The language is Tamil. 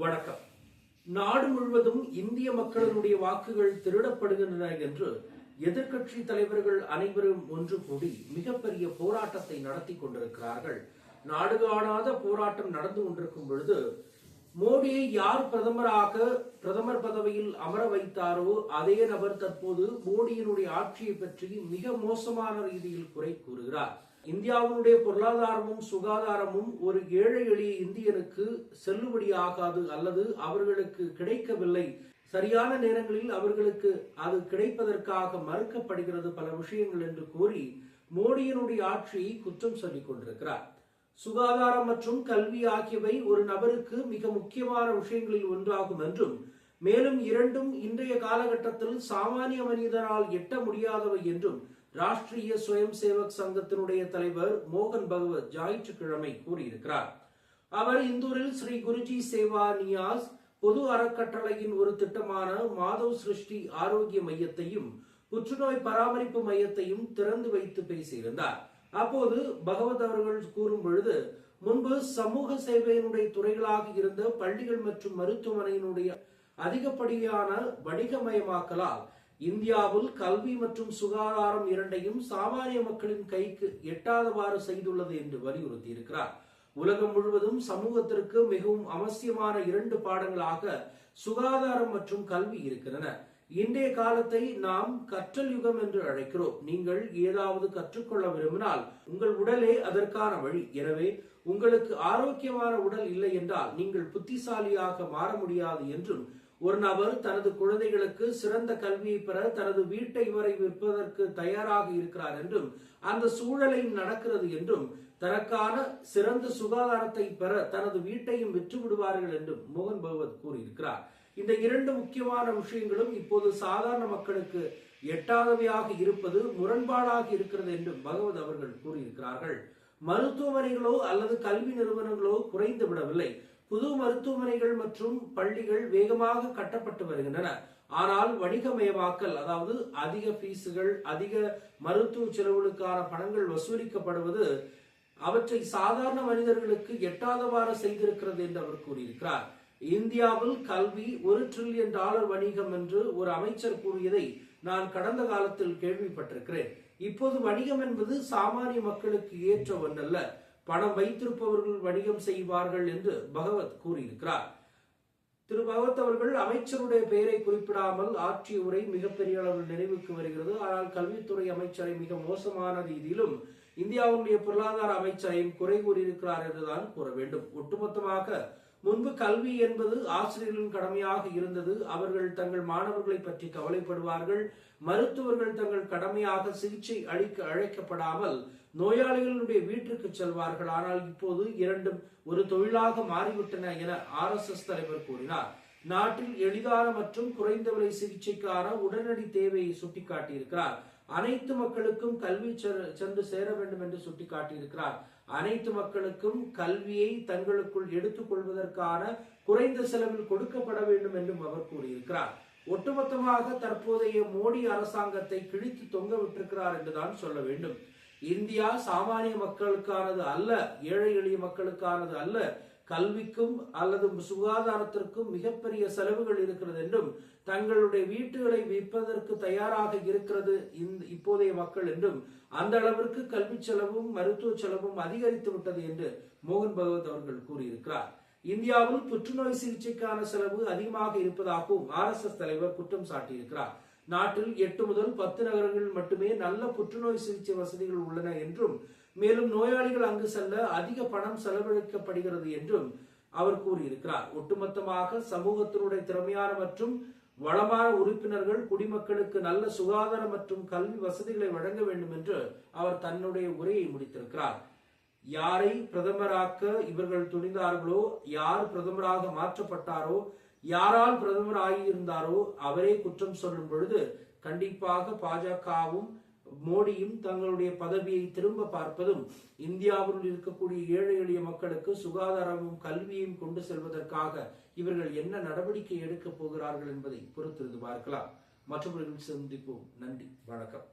வணக்கம். நாடு முழுவதும் இந்திய மக்களினுடைய வாக்குகள் திருடப்படுகின்றன என்று எதிர்க்கட்சி தலைவர்கள் அனைவரும் ஒன்று கூடி மிகப்பெரிய போராட்டத்தை நடத்தி கொண்டிருக்கிறார்கள். நாடு காணாத போராட்டம் நடந்து கொண்டிருக்கும் பொழுது மோடியை யார் பிரதமராக பிரதமர் பதவியில் அமர வைத்தாரோ அதே நபர் தற்போது மோடியினுடைய ஆட்சியை பற்றி மிக மோசமான ரீதியில் குறை கூறுகிறார். இந்தியாவினுடைய பொருளாதாரமும் சுகாதாரமும் ஒரு ஏழை எளிய இந்தியனுக்கு செல்லுபடியாகாது அல்லது அவர்களுக்கு கிடைக்கவில்லை. சரியான நேரங்களில் அவர்களுக்கு அது கிடைப்பதற்காக மறுக்கப்படுகிறது பல விஷயங்கள் என்று கூறி மோடியினுடைய ஆட்சியை குற்றம் சொல்லிக் கொண்டிருக்கிறார். சுகாதாரம் மற்றும் கல்வி ஆகியவை ஒரு நபருக்கு மிக முக்கியமான விஷயங்களில் ஒன்றாகும் என்றும் மேலும் இரண்டும் இன்றைய காலகட்டத்தில் சாமானிய மனிதனால் எட்ட முடியாதவை என்றும் ராஷ்டிரிய சுயம் சேவக் சங்கத்தினுடைய தலைவர் மோகன் பகவத் ஞாயிற்றுக்கிழமை கூறியிருக்கிறார். அவர் இந்தூரில் ஸ்ரீ குருஜி சேவா நியாஸ் பொது அறக்கட்டளையின் ஒரு திட்டமான மாதவ் சிருஷ்டி ஆரோக்கிய மையத்தையும் புற்றுநோய் பராமரிப்பு மையத்தையும் திறந்து வைத்து பேசியிருந்தார். அப்போது பகவத் அவர்கள் கூறும் பொழுது முன்பு சமூக சேவையினுடைய துறைகளாக இருந்த பள்ளிகள் மற்றும் மருத்துவமனையினுடைய அதிகப்படியான வணிகமயமாக்கலால் இந்தியாவில் கல்வி மற்றும் சுகாதாரம் இரண்டையும் சாமானிய மக்களின் கைக்கு எட்டாதவாறு செய்துள்ளது என்று வலியுறுத்தி இருக்கிறார் உலகம் முழுவதும் சமூகத்திற்கு மிகவும் அவசியமான இரண்டு பாடங்களாக சுகாதாரம் மற்றும் கல்வி இருக்கின்றன. இன்றைய காலத்தை நாம் கற்றல் யுகம் என்று அழைக்கிறோம். நீங்கள் ஏதாவது கற்றுக்கொள்ள விரும்பினால் உங்கள் உடலே அதற்கான வழி. எனவே உங்களுக்கு ஆரோக்கியமான உடல் இல்லை என்றால் நீங்கள் புத்திசாலியாக மாற முடியாது என்றும் ஒரு நபர் தனது குழந்தைகளுக்கு சிறந்த கல்வியை பெற தனது வீட்டை வரை விற்பதற்கு தயாராக இருக்கிறார் என்றும் அந்த சூழலையும் நடக்கிறது என்றும் தனக்கான சிறந்த சுகாதாரத்தை பெற தனது வீட்டையும் விற்று விடுவார்கள் என்றும் மோகன் பகவத் கூறியிருக்கிறார். இந்த இரண்டு முக்கியமான விஷயங்களும் இப்போது சாதாரண மக்களுக்கு எட்டாதவையாக இருப்பது முரண்பாடாக இருக்கிறது என்றும் பகவத் அவர்கள் கூறியிருக்கிறார்கள். மருத்துவமனைகளோ அல்லது கல்வி நிறுவனங்களோ குறைந்து விடவில்லை புது மருத்துவமனைகள் மற்றும் பள்ளிகள் வேகமாக கட்டப்பட்டு வருகின்றன. ஆனால் வணிகமயமாக்கல் அதாவது அதிக பீஸுகள் அதிக மருத்துவ செலவுகளுக்கான பணங்கள் வசூலிக்கப்படுவது அவற்றை சாதாரண மனிதர்களுக்கு எட்டாதவாறு செய்திருக்கிறது என்று அவர் கூறியிருக்கிறார். இந்தியாவில் கல்வி ஒரு டிரில்லியன் டாலர் வணிகம் என்று ஒரு அமைச்சர் கூறியதை நான் கடந்த காலத்தில் கேள்விப்பட்டிருக்கிறேன். இப்போது வணிகம் என்பது சாமானிய மக்களுக்கு ஏற்ற ஒன்றல்ல. பணம் வைத்திருப்பவர்கள் வணிகம் செய்வார்கள் என்று பகவத் கூறியிருக்கிறார். திரு பகவத் அவர்கள் அமைச்சருடைய பெயரை குறிப்பிடாமல் ஆற்றிய உரை மிகப்பெரிய அளவில் நினைவுக்கு வருகிறது. ஆனால் கல்வித்துறை அமைச்சரை மிக மோசமான ரீதியிலும் இந்தியாவுடைய பொருளாதார அமைச்சரையும் குறை கூறியிருக்கிறார் என்றுதான் கூற வேண்டும். ஒட்டுமொத்தமாக முன்பு கல்வி என்பது ஆசிரியர்களின் கடமையாக இருந்தது. அவர்கள் தங்கள் மாணவர்களை பற்றி கவலைப்படுவார்கள். மருத்துவர்கள் தங்கள் கடமையாக சிகிச்சை அளிக்க அழைக்கப்படாமல் நோயாளிகளுடைய வீட்டிற்கு செல்வார்கள். ஆனால் இப்போது இரண்டும் ஒரு தொழிலாக மாறிவிட்டன என ஆர் எஸ் எஸ் தலைவர் கூறினார். நாட்டில் எளிதான மற்றும் குறைந்த விலை சிகிச்சைக்கான உடனடி தேவையை சுட்டிக்காட்டியிருக்கிறார். அனைத்து மக்களுக்கும் கல்வி சென்று சேர வேண்டும் என்று சுட்டிக்காட்டியிருக்கிறார். அனைத்து மக்களுக்கும் கல்வியை தங்களுக்குள் எடுத்துக் கொள்வதற்கான குறைந்த செலவில் கொடுக்கப்பட வேண்டும் என்றும் அவர் கூறியிருக்கிறார். ஒட்டுமொத்தமாக தற்போதைய மோடி அரசாங்கத்தை கிழித்து தொங்க விட்டிருக்கிறார் என்றுதான் சொல்ல வேண்டும். இந்தியா சாமானிய மக்களுக்கானது அல்ல ஏழை எளிய மக்களுக்கானது அல்ல கல்விக்கும் அல்லது சுகாதாரத்திற்கும் மிகப்பெரிய செலவுகள் இருக்கிறது என்றும் தங்களுடைய வீட்டுகளை விற்பதற்கு தயாராக இருக்கிறது இப்போதைய மக்கள் என்றும் அந்த அளவிற்கு கல்வி செலவும் மருத்துவ செலவும் அதிகரித்து விட்டது என்று மோகன் பகவத் அவர்கள் கூறியிருக்கிறார். இந்தியாவில் புற்றுநோய் சிகிச்சைக்கான செலவு அதிகமாக இருப்பதாகவும் ஆர் எஸ் எஸ் தலைவர் குற்றம் சாட்டியிருக்கிறார். நாட்டில் எட்டு முதல் பத்து நகரங்களில் மட்டுமே நல்ல புற்றுநோய் சிகிச்சை வசதிகள் உள்ளன என்றும் மேலும் நோயாளிகள் அங்கு செல்ல அதிக பணம் செலவழிக்கப்படுகிறது என்றும் அவர் கூறியிருக்கிறார். ஒட்டுமொத்தமாக சமூகத்தினுடைய திறமையான மற்றும் வளமான உறுப்பினர்கள் குடிமக்களுக்கு நல்ல சுகாதார மற்றும் கல்வி வசதிகளை வழங்க வேண்டும் என்று அவர் தன்னுடைய உரையை முடித்திருக்கிறார். யாரை பிரதமராக்க இவர்கள் துணிந்தார்களோ யார் பிரதமராக மாற்றப்பட்டாரோ யாரால் பிரதமர் ஆகியிருந்தாரோ அவரே குற்றம் சொல்லும் பொழுது கண்டிப்பாக பாஜகவும் மோடியும் தங்களுடைய பதவியை திரும்ப பார்ப்பதும் இந்தியாவில் இருக்கக்கூடிய ஏழை எளிய மக்களுக்கு சுகாதாரமும் கல்வியையும் கொண்டு செல்வதற்காக இவர்கள் என்ன நடவடிக்கை எடுக்கப் போகிறார்கள் என்பதை பொறுத்திருந்து பார்க்கலாம். மற்றவர்கள் சந்திப்போம். நன்றி. வணக்கம்.